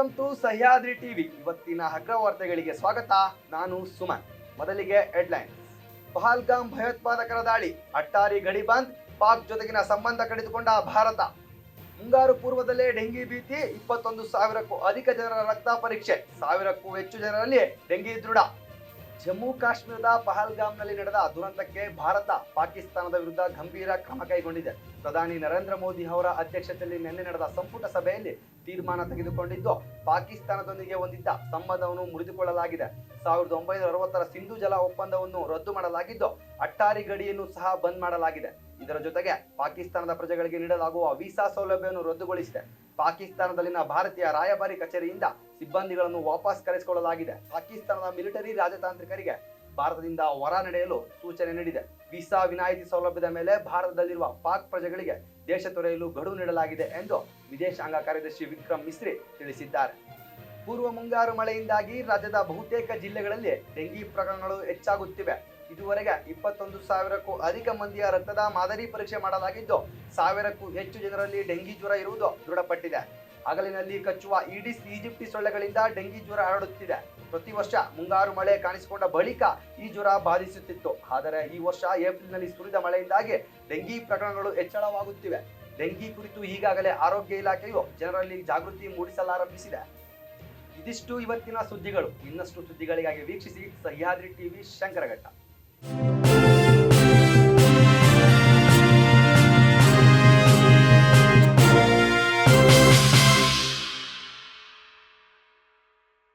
Welcome to Sahyadri TV ಇವತ್ತಿನ ಹಗ್ರ ವಾರ್ತೆಗಳಿಗೆ ಸ್ವಾಗತ. ನಾನು ಸುಮನ್. ಮೊದಲಿಗೆ ಹೆಡ್ಲೈನ್ ಪಹಲ್ಗಾಮ್ ಭಯೋತ್ಪಾದಕರ ದಾಳಿ. ಅಟ್ಟಾರಿ ಗಡಿ ಬಂದ್. ಪಾಕ್ ಜೊತೆಗಿನ ಸಂಬಂಧ ಕಡಿದುಕೊಂಡ ಭಾರತ. ಮುಂಗಾರು ಪೂರ್ವದಲ್ಲೇ ಡೆಂಗಿ ಭೀತಿ. ಇಪ್ಪತ್ತೊಂದು ಸಾವಿರಕ್ಕೂ ಅಧಿಕ ಜನರ ರಕ್ತ ಪರೀಕ್ಷೆ. ಸಾವಿರಕ್ಕೂ ಹೆಚ್ಚು ಜನರಲ್ಲಿ ಡೆಂಗಿ ದೃಢ. ಜಮ್ಮು ಕಾಶ್ಮೀರದ ಪಹಲ್ಗಾಮ್ನಲ್ಲಿ ನಡೆದ ದುರಂತಕ್ಕೆ ಭಾರತ ಪಾಕಿಸ್ತಾನದ ವಿರುದ್ಧ ಗಂಭೀರ ಕ್ರಮ ಕೈಗೊಂಡಿದೆ. ಪ್ರಧಾನಿ ನರೇಂದ್ರ ಮೋದಿ ಅವರ ಅಧ್ಯಕ್ಷತೆಯಲ್ಲಿ ನಿನ್ನೆ ನಡೆದ ಸಂಪುಟ ಸಭೆಯಲ್ಲಿ ತೀರ್ಮಾನ ತೆಗೆದುಕೊಂಡಿದ್ದು, ಪಾಕಿಸ್ತಾನದೊಂದಿಗೆ ಹೊಂದಿದ್ದ ಸಂಬಂಧವನ್ನು ಮುರಿದುಕೊಳ್ಳಲಾಗಿದೆ. ಸಾವಿರದ ಒಂಬೈನೂರ ಅರವತ್ತರ ಸಿಂಧು ಜಲ ಒಪ್ಪಂದವನ್ನು ರದ್ದು ಮಾಡಲಾಗಿದ್ದು, ಅಟ್ಟಾರಿ ಗಡಿಯನ್ನು ಸಹ ಬಂದ್ ಮಾಡಲಾಗಿದೆ. ಇದರ ಜೊತೆಗೆ ಪಾಕಿಸ್ತಾನದ ಪ್ರಜೆಗಳಿಗೆ ನೀಡಲಾಗುವ ವೀಸಾ ಸೌಲಭ್ಯವನ್ನು ರದ್ದುಗೊಳಿಸಿದೆ. ಪಾಕಿಸ್ತಾನದಲ್ಲಿನ ಭಾರತೀಯ ರಾಯಭಾರಿ ಕಚೇರಿಯಿಂದ ಸಿಬ್ಬಂದಿಗಳನ್ನು ವಾಪಸ್ ಕರೆಸಿಕೊಳ್ಳಲಾಗಿದೆ. ಪಾಕಿಸ್ತಾನದ ಮಿಲಿಟರಿ ರಾಜತಾಂತ್ರಿಕರಿಗೆ ಭಾರತದಿಂದ ಹೊರ ನಡೆಯಲು ಸೂಚನೆ ನೀಡಿದೆ. ವೀಸಾ ವಿನಾಯಿತಿ ಸೌಲಭ್ಯದ ಮೇಲೆ ಭಾರತದಲ್ಲಿರುವ ಪಾಕ್ ಪ್ರಜೆಗಳಿಗೆ ದೇಶ ತೊರೆಯಲು ಗಡುವು ನೀಡಲಾಗಿದೆ ಎಂದು ವಿದೇಶಾಂಗ ಕಾರ್ಯದರ್ಶಿ ವಿಕ್ರಮ್ ಮಿಸ್ರಿ ತಿಳಿಸಿದ್ದಾರೆ. ಪೂರ್ವ ಮುಂಗಾರು ಮಳೆಯಿಂದಾಗಿ ರಾಜ್ಯದ ಬಹುತೇಕ ಜಿಲ್ಲೆಗಳಲ್ಲಿ ಡೆಂಗಿ ಪ್ರಕರಣಗಳು ಹೆಚ್ಚಾಗುತ್ತಿವೆ. ಇದುವರೆಗೆ ಇಪ್ಪತ್ತೊಂದು ಸಾವಿರಕ್ಕೂ ಅಧಿಕ ಮಂದಿಯ ರಕ್ತದ ಮಾದರಿ ಪರೀಕ್ಷೆ ಮಾಡಲಾಗಿದ್ದು, ಸಾವಿರಕ್ಕೂ ಹೆಚ್ಚು ಜನರಲ್ಲಿ ಡೆಂಗಿ ಜ್ವರ ಇರುವುದು ದೃಢಪಟ್ಟಿದೆ. ಹಗಲಿನಲ್ಲಿ ಕಚ್ಚುವ ಈಡಿಸ್ ಈಜಿಪ್ಟಿ ಸೊಳ್ಳೆಗಳಿಂದ ಡೆಂಗಿ ಜ್ವರ ಹರಡುತ್ತಿದೆ. ಪ್ರತಿ ವರ್ಷ ಮುಂಗಾರು ಮಳೆ ಕಾಣಿಸಿಕೊಂಡ ಬಳಿಕ ಈ ಜ್ವರ ಬಾಧಿಸುತ್ತಿತ್ತು. ಆದರೆ ಈ ವರ್ಷ ಏಪ್ರಿಲ್ನಲ್ಲಿ ಸುರಿದ ಮಳೆಯಿಂದಾಗಿ ಡೆಂಗಿ ಪ್ರಕರಣಗಳು ಹೆಚ್ಚಳವಾಗುತ್ತಿವೆ. ಡೆಂಗಿ ಕುರಿತು ಈಗಾಗಲೇ ಆರೋಗ್ಯ ಇಲಾಖೆಯು ಜನರಲ್ಲಿ ಜಾಗೃತಿ ಮೂಡಿಸಲಾರಂಭಿಸಿದೆ. ಇದಿಷ್ಟು ಇವತ್ತಿನ ಸುದ್ದಿಗಳು. ಇನ್ನಷ್ಟು ಸುದ್ದಿಗಳಿಗಾಗಿ ವೀಕ್ಷಿಸಿ ಸಹ್ಯಾದ್ರಿ ಟಿವಿ ಶಂಕರಘಟ್ಟ.